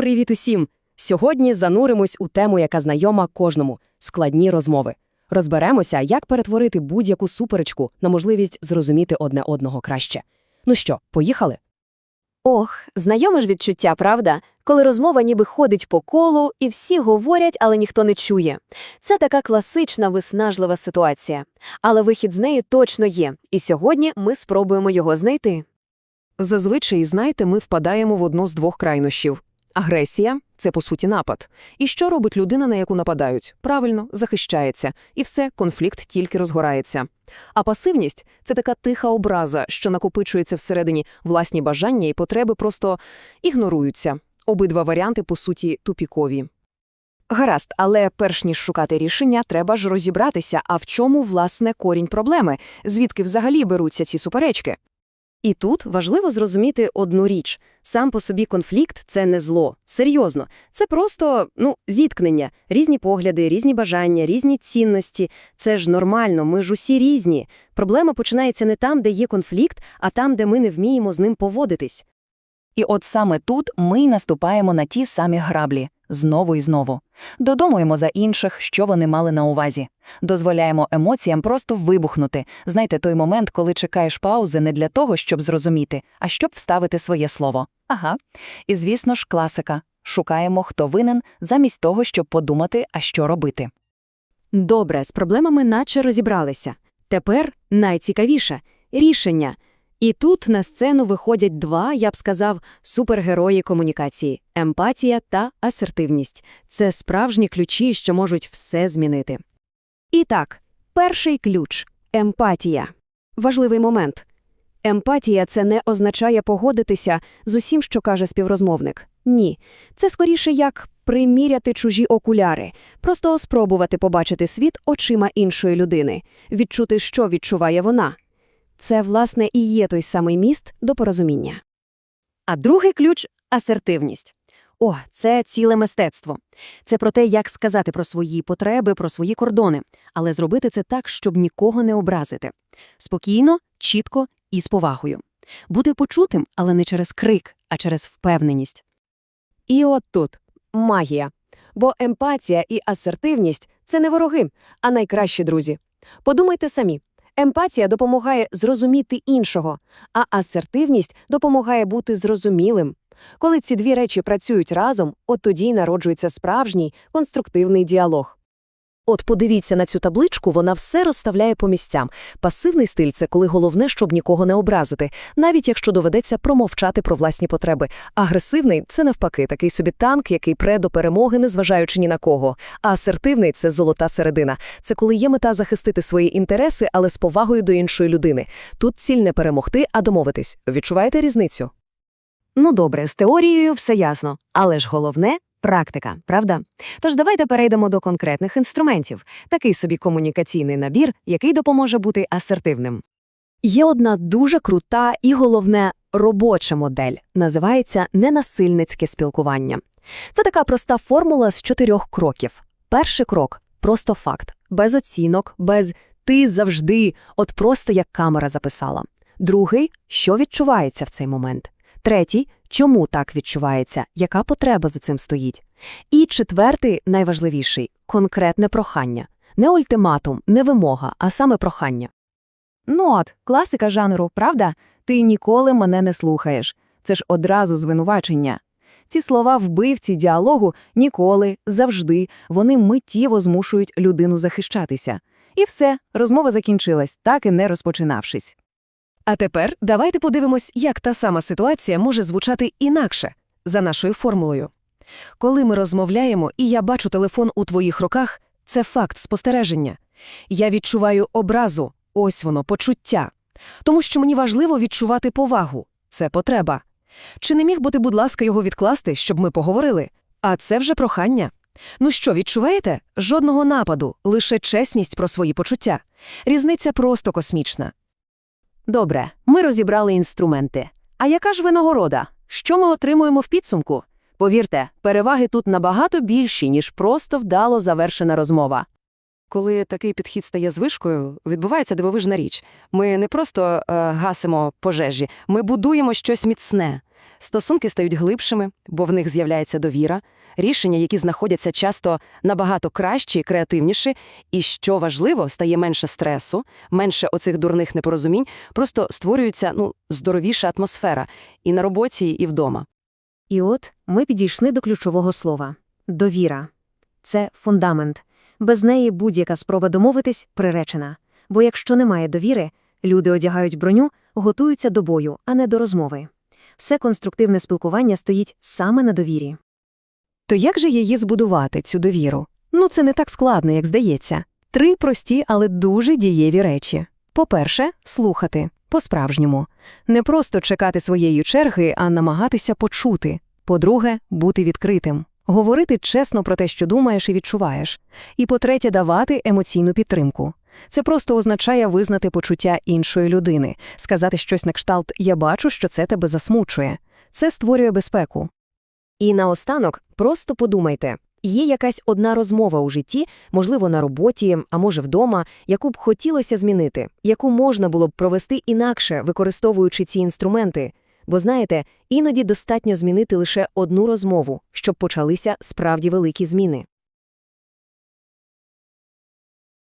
Привіт усім! Сьогодні зануримось у тему, яка знайома кожному складні розмови. Розберемося, як перетворити будь-яку суперечку на можливість зрозуміти одне одного краще. Ну що, поїхали? Ох, знайоме ж відчуття, правда? Коли розмова ніби ходить по колу, і всі говорять, але ніхто не чує. Це така класична виснажлива ситуація. Але вихід з неї точно є, і сьогодні ми спробуємо його знайти. Зазвичай, знаєте, ми впадаємо в одну з двох крайнощів. Агресія це по суті напад. І що робить людина, на яку нападають? Правильно, захищається, і все, конфлікт тільки розгорається. А пасивність це така тиха образа, що накопичується всередині власні бажання і потреби просто ігноруються. Обидва варіанти, по суті, тупікові. Гаразд, але перш ніж шукати рішення, треба ж розібратися, а в чому, власне, корінь проблеми, звідки взагалі беруться ці суперечки. І тут важливо зрозуміти одну річ: сам по собі конфлікт це не зло. Серйозно, це просто ну, зіткнення, різні погляди, різні бажання, різні цінності. Це ж нормально, ми ж усі різні. Проблема починається не там, де є конфлікт, а там, де ми не вміємо з ним поводитись. І от саме тут ми й наступаємо на ті самі граблі знову і знову. Додумуємо за інших, що вони мали на увазі. Дозволяємо емоціям просто вибухнути. Знаєте, той момент, коли чекаєш паузи не для того, щоб зрозуміти, а щоб вставити своє слово. Ага. І, звісно ж, класика. Шукаємо, хто винен, замість того, щоб подумати, а що робити. Добре, з проблемами наче розібралися. Тепер найцікавіше – рішення. І тут на сцену виходять два, я б сказав, супергерої комунікації – емпатія та асертивність. Це справжні ключі, що можуть все змінити. І так, перший ключ – емпатія. Важливий момент. Емпатія – це не означає погодитися з усім, що каже співрозмовник. Ні. Це скоріше як приміряти чужі окуляри, просто спробувати побачити світ очима іншої людини, відчути, що відчуває вона. Це, власне, і є той самий міст до порозуміння. А другий ключ – асертивність. О, це ціле мистецтво. Це про те, як сказати про свої потреби, про свої кордони, але зробити це так, щоб нікого не образити. Спокійно, чітко і з повагою. Бути почутим, але не через крик, а через впевненість. І от тут магія. Бо емпатія і асертивність – це не вороги, а найкращі друзі. Подумайте самі. Емпатія допомагає зрозуміти іншого, а асертивність допомагає бути зрозумілим. Коли ці дві речі працюють разом, от тоді й народжується справжній конструктивний діалог. От подивіться на цю табличку, вона все розставляє по місцям. Пасивний стиль – це коли головне, щоб нікого не образити, навіть якщо доведеться промовчати про власні потреби. Агресивний – це навпаки, такий собі танк, який пре до перемоги, незважаючи ні на кого. А асертивний – це золота середина. Це коли є мета захистити свої інтереси, але з повагою до іншої людини. Тут ціль не перемогти, а домовитись. Відчуваєте різницю? Ну добре, з теорією все ясно, але ж головне практика, правда? Тож давайте перейдемо до конкретних інструментів, такий собі комунікаційний набір, який допоможе бути асертивним. Є одна дуже крута і головне робоча модель, називається ненасильницьке спілкування. Це така проста формула з чотирьох кроків. Перший крок просто факт, без оцінок, без ти завжди, от просто як камера записала. Другий що відчувається в цей момент. Третій чому так відчувається, яка потреба за цим стоїть. І четвертий, найважливіший конкретне прохання. Не ультиматум, не вимога, а саме прохання. Ну от, класика жанру, правда? Ти ніколи мене не слухаєш. Це ж одразу звинувачення. Ці слова вбивці діалогу ніколи, завжди, вони миттєво змушують людину захищатися. І все, розмова закінчилась, так і не розпочинавшись. А тепер давайте подивимось, як та сама ситуація може звучати інакше, за нашою формулою. Коли ми розмовляємо, і я бачу телефон у твоїх руках, це факт спостереження. Я відчуваю образу, ось воно, почуття. Тому що мені важливо відчувати повагу це потреба. Чи не міг би ти, будь ласка, його відкласти, щоб ми поговорили? А це вже прохання. Ну що, відчуваєте? Жодного нападу, лише чесність про свої почуття. Різниця просто космічна. Добре, ми розібрали інструменти. А яка ж винагорода? Що ми отримуємо в підсумку? Повірте, переваги тут набагато більші, ніж просто вдало завершена розмова. Коли такий підхід стає звичкою, відбувається дивовижна річ. Ми не просто е, гасимо пожежі, ми будуємо щось міцне. Стосунки стають глибшими, бо в них з'являється довіра, рішення, які знаходяться часто набагато кращі, креативніші, і, що важливо, стає менше стресу, менше оцих дурних непорозумінь, просто створюється ну, здоровіша атмосфера і на роботі, і вдома. І от ми підійшли до ключового слова – довіра. Це фундамент. Без неї будь-яка спроба домовитись приречена. Бо якщо немає довіри, люди одягають броню, готуються до бою, а не до розмови. Все конструктивне спілкування стоїть саме на довірі. То як же її збудувати, цю довіру? Ну, це не так складно, як здається. Три прості, але дуже дієві речі. По-перше, слухати. По-справжньому. Не просто чекати своєї черги, а намагатися почути. По-друге, бути відкритим. Говорити чесно про те, що думаєш і відчуваєш. І по-третє, давати емоційну підтримку. Це просто означає визнати почуття іншої людини, сказати щось на кшталт «я бачу, що це тебе засмучує». Це створює безпеку. І наостанок просто подумайте. Є якась одна розмова у житті, можливо, на роботі, а може вдома, яку б хотілося змінити, яку можна було б провести інакше, використовуючи ці інструменти. Бо знаєте, іноді достатньо змінити лише одну розмову, щоб почалися справді великі зміни.